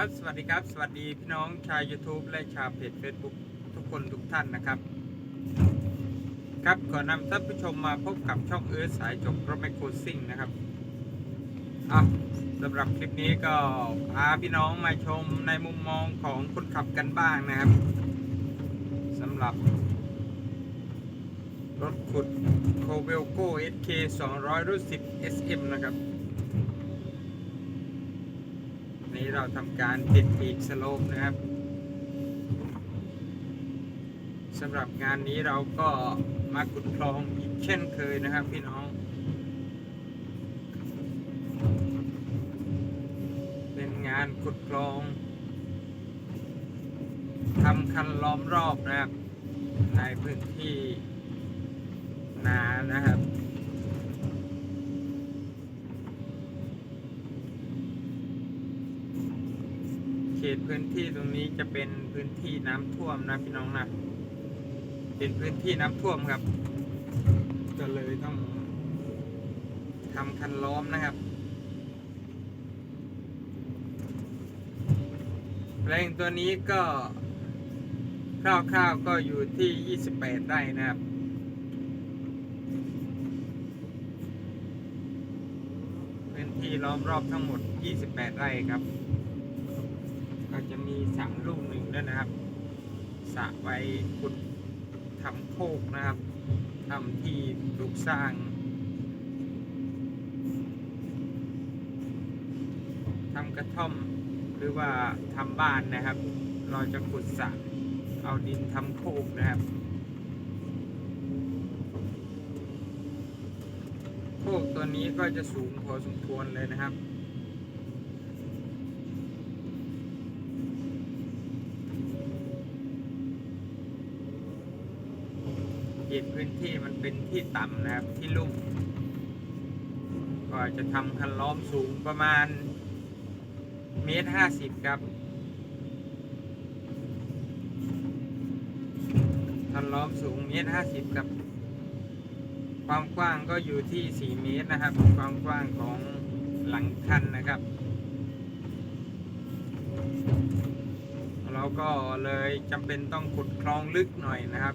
ครับสวัสดีครับ สวัสดีพี่น้องชาว YouTube และชาวเพจ Facebook ทุกคนทุกท่านนะครับ ครับขอนำท่านผู้ชมมาพบกับช่องเอิร์ธสายจบรถไมโครซิ่งนะครับอะสำหรับคลิปนี้ก็พาพี่น้องมาชมในมุมมองของคนขับกันบ้างนะครับสำหรับ รถขุดโคเวลโก้ SK 200รุ่น10 SM นะครับ นี้เราทำการติดปีกสโลปนะครับสำหรับงานนี้เราก็มาขุดคลองอีกเช่นเคยนะครับพี่น้อง เป็นงานขุดคลองทำคันล้อมรอบนะครับ ในพื้นที่นานะครับ ตพื้นที่ตรงนี้จะเป็นพื้นที่น้ำท่วมนะพี่น้องนะเป็นพื้นที่น้ำท่วมครับ ก็เลยต้องทำคันล้อมนะครับแปลงตัวนี้ก็คร่าวๆก็อยู่ที่ 28ไร่นะครับ พื้นที่ล้อมรอบทั้งหมด 28 ไร่ครับ สระลูกหนึ่งด้วยนะครับสระไว้ขุดทำโคกนะครับทำที่ปลูกสร้างทำกระท่อมหรือว่าทำบ้านนะครับ เราจะขุดสระเอาดินทำโคกนะครับโคกตัวนี้ก็จะสูงพอสมควรเลยนะครับ เขตพื้นที่มันเป็นที่ต่ำนะครับ ที่ลุ่ม ก็จะทำคันล้อมสูงประมาณเมตรห้าสิบครับคันล้อมสูงเมตรห้าสิบครับ ความกว้างก็อยู่ที่สี่เมตรนะครับ ความกว้างของหลังคันนะครับ เราก็เลยจำเป็นต้องขุดคลองลึกหน่อยนะครับ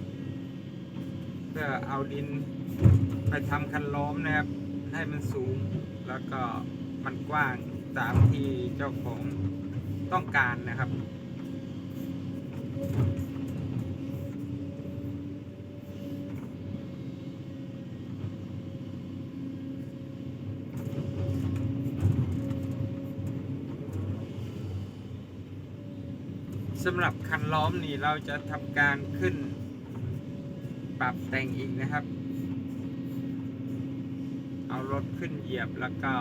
เพื่อเอาดินไปทำคันล้อมนะครับ ให้มันสูงแล้วก็มันกว้างตามที่เจ้าของต้องการนะครับสำหรับคันล้อมนี่เราจะทำการขึ้น ปรับแต่งอีกนะครับ เอารถขึ้นเหยียบแล้วก็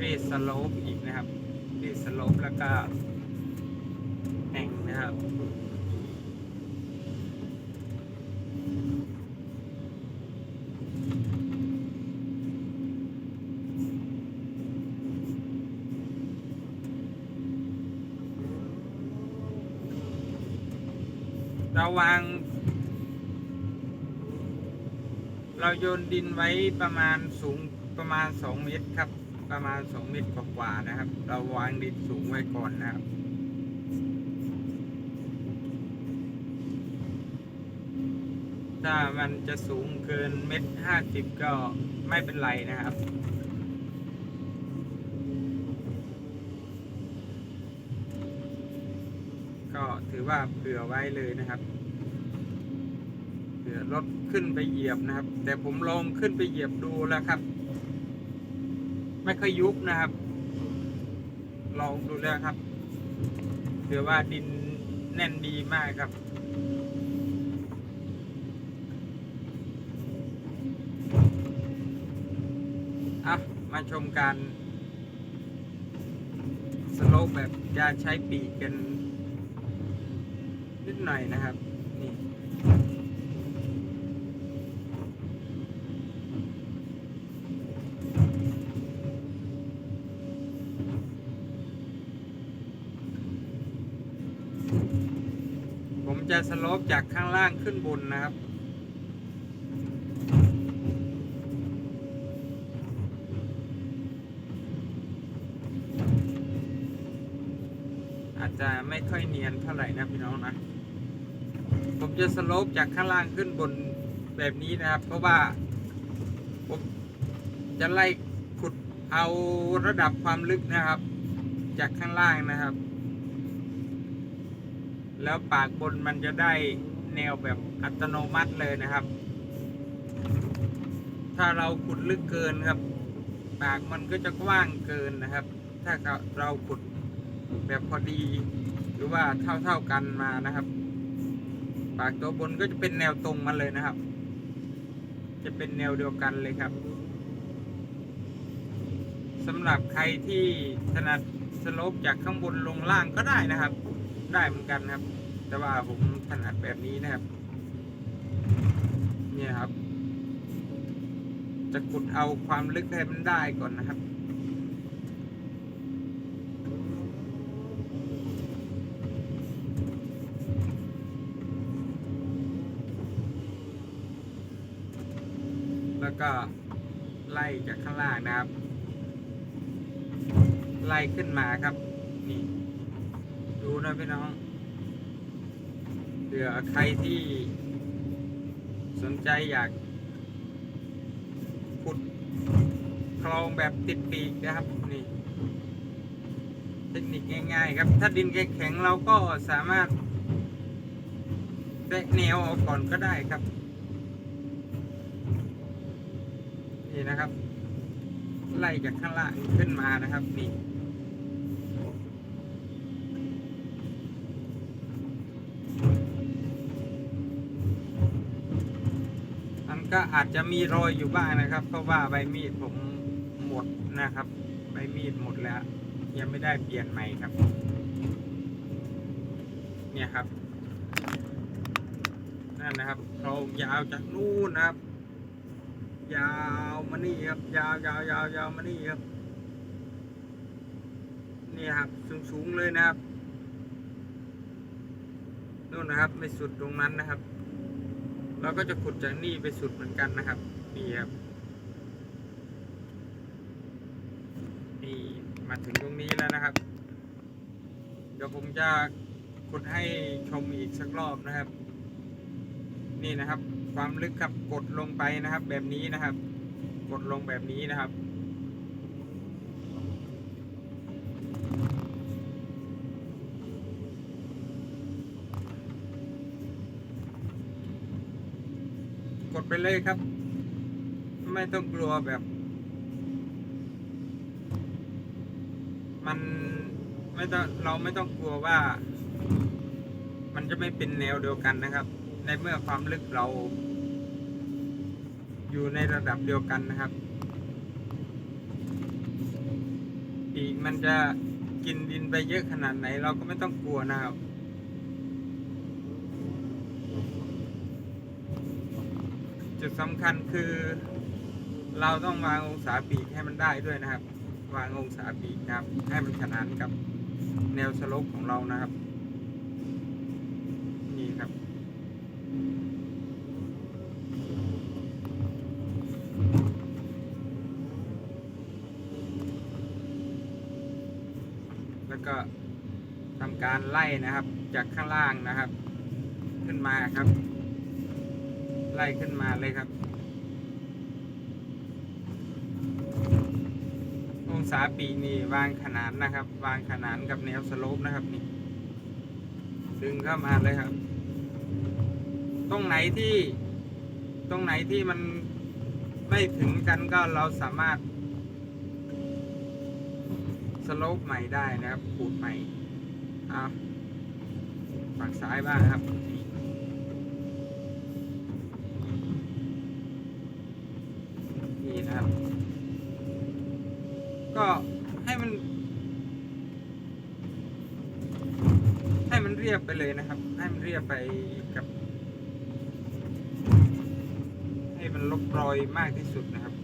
รีสโลปอีกนะครับรีสโลปแล้วก็แต่งนะครับเราวาง เรา โยนดินไว้ประมาณสูงประมาณ 2 เมตรครับ ประมาณ 2 เมตรกว่าๆนะครับ เราวางดินสูงไว้ก่อนนะครับถ้ามันจะสูงเกินเมตรห้าสิบก็ไม่เป็นไรนะครับ ก็ถือว่าเผื่อไว้เลยนะครับ รถขึ้นไปเหยียบนะครับ แต่ผมลองขึ้นไปเหยียบดูแล้วครับ ไม่ค่อยยุบนะครับ ลองดูแล้วครับถือว่าดินแน่นดีมากครับอะมาชมการสโลปแบบจะใช้ปีกกันนิดหน่อยนะครับ นี่ จะสโลปจากข้างล่างขึ้นบนนะครับ อาจจะไม่ค่อยเนียนเท่าไหร่นะพี่น้องนะ ผมจะสโลปจากข้างล่างขึ้นบนแบบนี้นะครับ เพราะว่าผมจะไล่ขุดเอาระดับความลึกนะครับ จากข้างล่างนะครับ แล้วปากบนมันจะได้แนวแบบอัตโนมัติเลยนะครับ ถ้าเราขุดลึกเกินครับ ปากมันก็จะกว้างเกินนะครับ ถ้าเราขุดแบบพอดี หรือว่าเท่าๆกันมานะครับ ปากตัวบนก็จะเป็นแนวตรงมาเลยนะครับ จะเป็นแนวเดียวกันเลยครับสำหรับใครที่ถนัดสโลปจากข้างบนลงล่างก็ได้นะครับ ได้เหมือนกันครับ แต่ว่าผมถนัดแบบนี้นะครับ เนี่ยครับ จะขุดเอาความลึกให้มันได้ก่อนนะครับแล้วก็ไล่จากข้างล่างนะครับ ไล่ขึ้นมาครับ ดูนะพี่น้องเผื่อใครที่สนใจอยากขุดคลองแบบติดปีกนะครับนี่เทคนิคง่าย ๆ ครับ ถ้าดินแข็งๆเราก็สามารถแตะแนวเอาก่อนก็ได้ครับ นี่นะครับ ไล่จากข้างล่างขึ้นมานะครับนี่ ก็อาจจะมีรอยอยู่บ้างนะครับ เพราะว่าใบมีดผมหมดนะครับ ใบมีดหมดแล้ว ยังไม่ได้เปลี่ยนใหม่ครับ เนี่ยครับนั่นนะครับ เรายาวจากนู่นนะครับ ยาวมานี่ครับ ยาวยาวยาวยาวมานี่ครับนี่ครับสูงสูงๆเลยนะครับนู่นนะครับ ไม่สุดตรงนั้นนะครับ เราก็จะขุดจากนี่ไปสุดเหมือนกันนะครับนี่ครับนี่มาถึงตรงนี้แล้วนะครับ เดี๋ยวผมจะขุดให้ชมอีกสักรอบนะครับ นี่นะครับ ความลึกครับกดลงไปนะครับ แบบนี้นะครับ กดลงแบบนี้นะครับ เลยครับ ไม่ต้องกลัวแบบ มันไม่ต้องเราไม่ต้องกลัวว่า มันจะไม่เป็นแนวเดียวกันนะครับ ในเมื่อความลึกเรา อยู่ในระดับเดียวกันนะครับปีกมันจะกินดินไปเยอะขนาดไหน เราก็ไม่ต้องกลัวนะครับ จุดสำคัญคือ เราต้องวางองศาปีกให้มันได้ด้วยนะครับ วางองศาปีกนะครับ ให้มันขนานกับแนวสโลปของเรานะครับ นี่ครับแล้วก็ทำการไล่นะครับจากข้างล่างนะครับ ขึ้นมาครับ ไล่ขึ้นมาเลยครับ องศาปีกนี่วางขนานนะครับ วางขนานกับแนวสโลปนะครับนี่ดึงเข้ามาเลยครับ ตรงไหนที่ตรงไหนที่มันไม่ถึงกันก็เราสามารถสโลปใหม่ได้นะครับขูดใหม่เอาฝั่งซ้ายบ้างครับ นี่นะครับ ก็ให้มัน ให้มันเรียบไปเลยนะครับ ให้มันเรียบไปกับ ให้มันลบรอยมากที่สุดนะครับ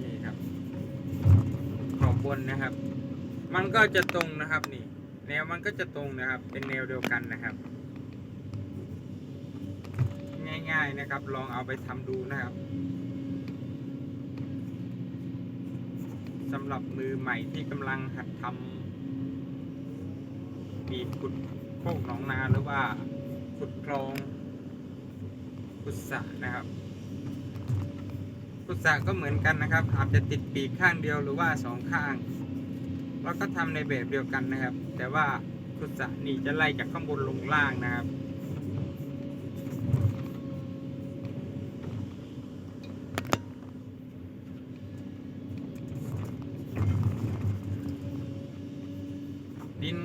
นี่ครับขอบบนนะครับ มันก็จะตรงนะครับนี่ แนวมันก็จะตรงนะครับ เป็นแนวเดียวกันนะครับ ง่ายๆนะครับ ลองเอาไปทำดูนะครับสำหรับมือใหม่ที่กำลังหัดทำมีขุดโคกหนองนาหรือว่าขุดคลองขุดสระนะครับขุดสระก็เหมือนกันนะครับ อาจจะติดปีกข้างเดียวหรือว่าสองข้างเราก็ทำในแบบเดียวกันนะครับ แต่ว่าขุดสระนี่จะไล่จากข้างบนลงล่างนะครับ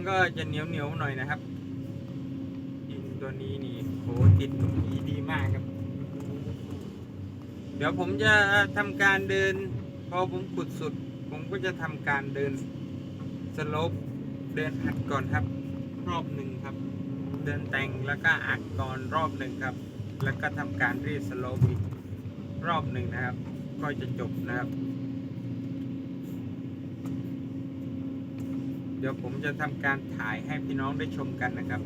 ก็จะเหนียวเหนียวหน่อยนะครับดินตัวนี้นี่โหติดตรงนี้ดีมากครับ เดี๋ยวผมจะทำการเดิน พอผมขุดสุด ผมก็จะทำการเดินสโลปเดินอัดก่อนครับ รอบหนึ่งครับ เดินแต่งแล้วก็อัดก่อนรอบหนึ่งครับ แล้วก็ทำการรีสโลปอีกรอบหนึ่งนะครับ ก็จะจบนะครับ เดี๋ยวผมจะทำการถ่ายให้พี่น้องได้ชมกันนะครับ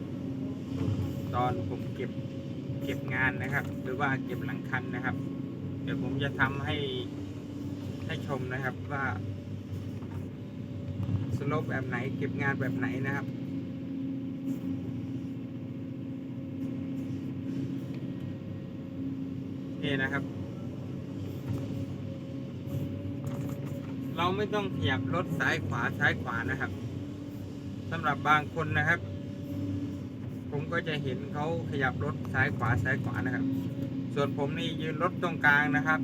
ตอนผมเก็บเก็บงานนะครับ หรือว่าเก็บหลังคันนะครับ เดี๋ยวผมจะทำให้ให้ชมนะครับว่าสโลปแบบไหนเก็บงานแบบไหนนะครับนี่นะครับ เราไม่ต้องขยับรถซ้ายขวาซ้ายขวานะครับ สำหรับบางคนนะครับ ผมก็จะเห็นเขาขยับรถซ้ายขวาซ้ายขวานะครับ ส่วนผมนี่ยืนรถตรงกลางนะครับ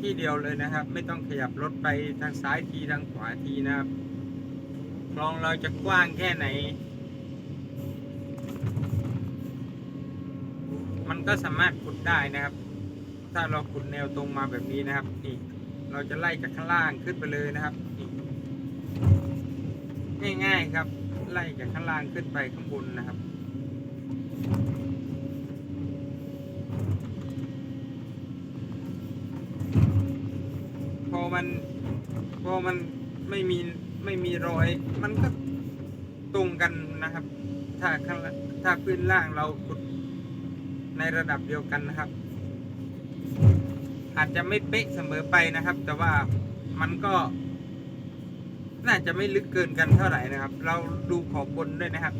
ที่เดียวเลยนะครับ ไม่ต้องขยับรถไปทางซ้ายทีทางขวาทีนะครับคลองเราจะกว้างแค่ไหน มันก็สามารถขุดได้นะครับ ถ้าเราขุดแนวตรงมาแบบนี้นะครับนี่เราจะไล่จากข้างล่างขึ้นไปเลยนะครับง่ายๆครับ ไล่จากข้างล่างขึ้นไปข้างบนนะครับ พอมันพอมันไม่มีไม่มีรอย มันก็ตรงกันนะครับ ถ้าข้างถ้าพื้นล่างเราขุดในระดับเดียวกันนะครับ อาจจะไม่เป๊ะเสมอไปนะครับ แต่ว่ามันก็ น่าจะไม่ลึกเกินกันเท่าไหร่นะครับ เราดูขอบบนด้วยนะครับ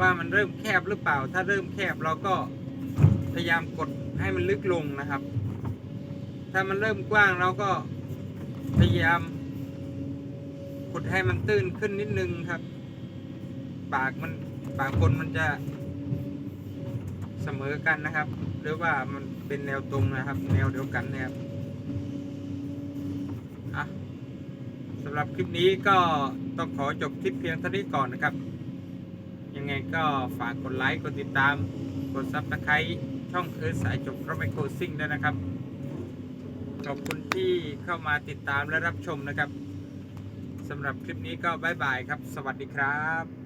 ว่ามันเริ่มแคบหรือเปล่า ถ้าเริ่มแคบเราก็พยายามกดให้มันลึกลงนะครับ ถ้ามันเริ่มกว้างเราก็พยายามกดให้มันตื้นขึ้นนิดนึงครับ ปากมันปากบนมันจะเสมอกันนะครับ หรือว่ามันเป็นแนวตรงนะครับ แนวเดียวกันนะครับ สำหรับคลิปนี้ก็ต้องขอจบคลิปเพียงเท่านี้ก่อนนะครับ ยังไงก็ฝากกดไลค์กดติดตาม กดซับสไครต์ช่องเอิร์ธสายจบระไมโครซิ่งด้วยนะครับ ขอบคุณที่เข้ามาติดตามและรับชมนะครับสำหรับคลิปนี้ก็บายบายครับ สวัสดีครับ